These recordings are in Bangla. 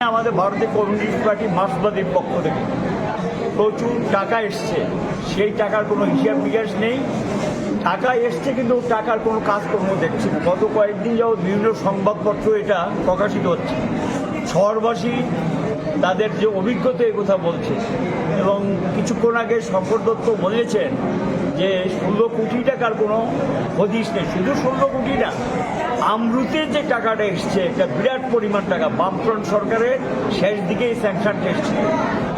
আমাদের ভারতীয় কমিউনিস্ট পার্টি মার্ক্সবাদীর পক্ষ থেকে। প্রচুর টাকা এসছে। সেই টাকার কোনো হিসাব নিকাশ নেই। টাকা এসছে কিন্তু টাকার কোনো কাজকর্ম দেখছি না। গত কয়েকদিন যাবৎ বিভিন্ন সংবাদপত্র এটা প্রকাশিত হচ্ছে। শহরবাসী তাদের যে অভিজ্ঞতা এ কথা বলছে এবং কিছুক্ষণ আগে শঙ্কর দত্ত বলেছেন যে ষোলো কোটি টাকার কোনো হদিশ নেই। শুধু ষোলো কোটি না আমরুতের যে টাকাটা এসছে, একটা বিরাট পরিমাণ টাকা, বামফ্রন্ট সরকারের শেষ দিকে এই স্যাংশনটা এসছে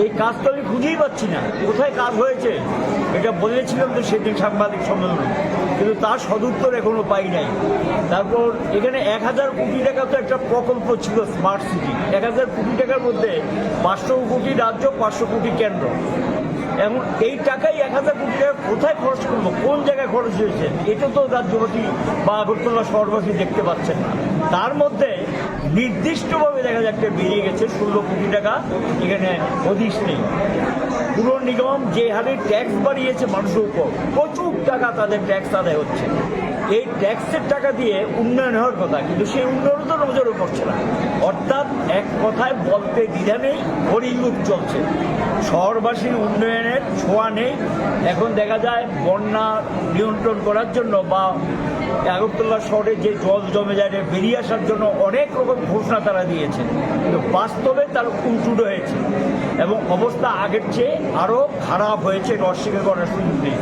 এই কাজ তো আমি খুঁজেই পাচ্ছি না। কোথায় কাজ হয়েছে? এটা বলেছিলাম তো সেদিন সাংবাদিক সম্মেলনে। কিন্তু তার সদুত্তর এখনও পাই নাই। তারপর এখানে এক হাজার কোটি টাকা তো একটা প্রকল্প ছিল স্মার্ট সিটি এক হাজার কোটি টাকার মধ্যে পাঁচশো কোটি রাজ্য, পাঁচশো কোটি কেন্দ্র। এমন এই টাকাই এক হাজার কোটি টাকা কোথায় খরচ করব? কোন জায়গায় খরচ হয়েছে? এটা তো রাজ্যবাসী বা আগরতলা শহরবাসী দেখতে পাচ্ছেন না। তার মধ্যে নির্দিষ্টভাবে দেখা যাচ্ছে বেরিয়ে গেছে, ষোলো কোটি টাকা। এখানে অধিস নেই। পুর নিগম যে হারে ট্যাক্স বাড়িয়েছে মানুষের উপর, প্রচুর টাকা তাদের ট্যাক্স আদায় হচ্ছে। এই ট্যাক্সের টাকা দিয়ে উন্নয়ন হওয়ার কথা, কিন্তু সেই উন্নয়ন তো নজরও করছে না। অর্থাৎ এক কথায় বলতে দ্বিধা নেই হরিলুপ চলছে। শহরবাসীর উন্নয়নের ছোঁয়া নেই। এখন দেখা যায় বন্যা নিয়ন্ত্রণ করার জন্য বা আগরতলা শহরে যে জল জমে যায় বেরিয়ে আসার জন্য অনেক রকম ঘোষণা তারা দিয়েছে। কিন্তু বাস্তবে তার উল্টুটো হয়েছে এবং অবস্থা আগের চেয়ে আরও খারাপ হয়েছে অস্বীকার করার সুযোগ নেই।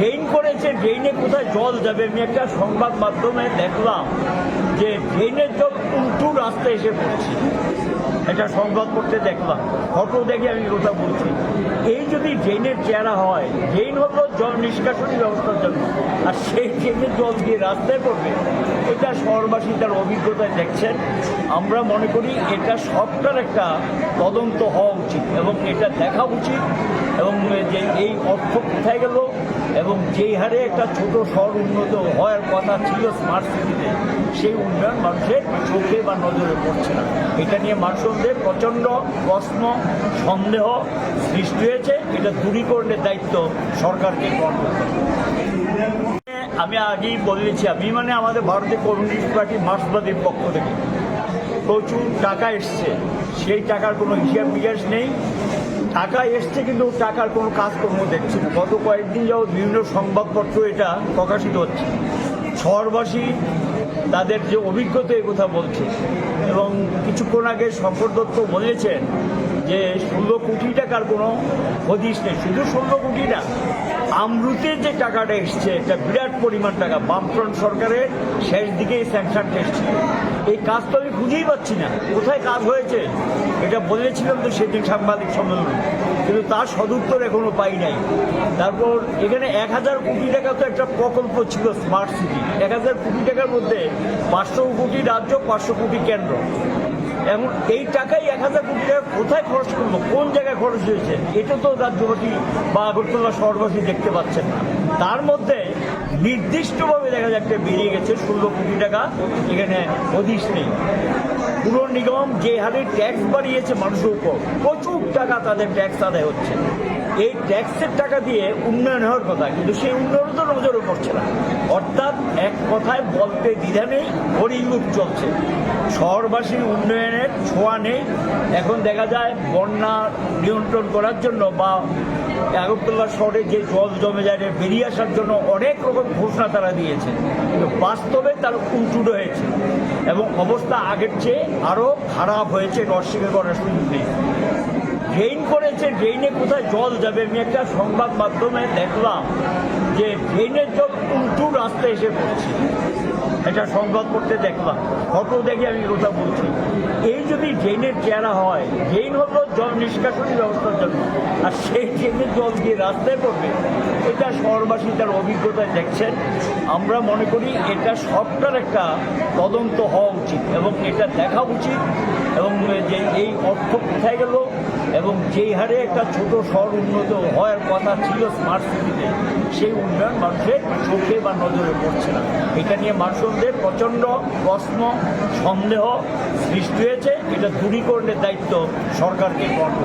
ড্রেন করেছে ড্রেনে কোথায় জল যাবে? আমি একটা সংবাদ মাধ্যমে দেখলাম যে ড্রেনের জল উল্টু রাস্তায় এসে পড়ছে। এটা সংবাদ করতে দেখলাম। ফটো দেখে আমি কথা বলছি। এই যদি ড্রেনের চেহারা হয় ড্রেন হলো জল নিষ্কাশনী ব্যবস্থার জন্য। আর সেই ড্রেনের জল দিয়ে রাস্তায় পড়বে, এটা শহরবাসী তার অভিজ্ঞতায় দেখছেন। আমরা মনে করি এটা সবটার একটা তদন্ত হওয়া উচিত এবং এটা দেখা উচিত এবং যে এই অর্থ কোথায় গেল যেই হারে একটা ছোট শহর উন্নত হওয়ার কথা ছিল স্মার্ট সিটিতে সেই উন্নয়ন মানুষের চোখে বা নজরে পড়ছে না। এটা নিয়ে মানুষদের প্রচণ্ড প্রশ্ন, সন্দেহ সৃষ্টি হয়েছে। এটা দূরীকরণের দায়িত্ব সরকারকে গ্রহণ করতে। আমি আগেই বলেছি আমি মানে আমাদের ভারতীয় কমিউনিস্ট পার্টি মার্ক্সবাদীর পক্ষ থেকে। প্রচুর টাকা এসছে। সেই টাকার কোনো হিসাব নিকাশ নেই। টাকা এসছে কিন্তু টাকার কোনো কাজকর্ম দেখছি না। গত কয়েকদিন যাও বিভিন্ন সংবাদপত্র এটা প্রকাশিত হচ্ছে। শহরবাসী তাদের যে অভিজ্ঞতা এ কথা বলছে। এবং কিছুক্ষণ আগে শঙ্কর দত্ত বলেছেন যে, ষোলো কোটি টাকার কোনো হদিস নেই। শুধু ষোলো কোটি না আমরুতের যে টাকাটা এসছে এটা বিরাট পরিমাণ টাকা, বামফ্রন্ট সরকারের শেষ দিকেই স্যাংশনটা এসছে। এই কাজ তো আমি খুঁজেই পাচ্ছি না। কোথায় কাজ হয়েছে? এটা বলেছিলাম তো সেদিন সাংবাদিক সম্মেলনে। কিন্তু তার সদুত্তর এখনও পাই নাই। তারপর এখানে এক হাজার কোটি টাকা তো একটা প্রকল্প ছিল স্মার্ট সিটি এক হাজার কোটি টাকার মধ্যে পাঁচশো কোটি রাজ্য, পাঁচশো কোটি কেন্দ্র। এমন এই টাকাই এক হাজার কোটি টাকা কোথায় খরচ করব কোন জায়গায় খরচ হয়েছে? এটা তো রাজ্যবাসী বা আগরতলা শহরবাসী দেখতে পাচ্ছেন না। তার মধ্যে নির্দিষ্টভাবে দেখা যাচ্ছে বেরিয়ে গেছে ষোলো কোটি টাকা। এখানে হদিশ নেই। পুর নিগম যে হারে ট্যাক্স বাড়িয়েছে মানুষের উপর, প্রচুর টাকা তাদের ট্যাক্স আদায় হচ্ছে। এই ট্যাক্সের টাকা দিয়ে উন্নয়ন হওয়ার কথা, কিন্তু সেই উন্নয়ন তো নজরও করছে না। অর্থাৎ এক কথায় বলতে দ্বিধা নেই হরিলুপ চলছে। শহরবাসীর উন্নয়নের ছোঁয়া নেই। এখন দেখা যায় বন্যা নিয়ন্ত্রণ করার জন্য বা আগরতলা শহরে যে জল জমে যায় বেরিয়ে আসার জন্য অনেক রকম ঘোষণা তারা দিয়েছে। কিন্তু বাস্তবে তার উল্টুটো হয়েছে। এবং অবস্থা আগের চেয়ে আরও খারাপ হয়েছে অস্বীকার করার সুযোগ নেই। ড্রেন করেছে ড্রেনে কোথায় জল যাবে? আমি একটা সংবাদ মাধ্যমে দেখলাম যে ড্রেনের জল উল্টু রাস্তায় এসে পড়ছে। এটা সংবাদপত্রে দেখলাম। ফটো দেখে আমি কথা বলছি। এই যদি ড্রেনের চেহারা হয় ড্রেন হলো জল নিষ্কাশনী ব্যবস্থার জন্য। আর সেই ড্রেনের জল দিয়ে রাস্তায় পড়বে, এটা শহরবাসী তার অভিজ্ঞতায় দেখছেন। আমরা মনে করি এটা সবটার একটা তদন্ত হওয়া উচিত এবং এটা দেখা উচিত এবং যে এই অর্থ কোথায় গেল এবং যেই হারে একটা ছোট শহর উন্নত হওয়ার কথা ছিল স্মার্ট সিটিতে সেই উন্নয়ন মানুষের চোখে বা নজরে পড়ছে না এটা নিয়ে মানুষদের প্রচণ্ড প্রশ্ন, সন্দেহ সৃষ্টি হয়েছে এটা দূরীকরণের দায়িত্ব সরকারকে হবে।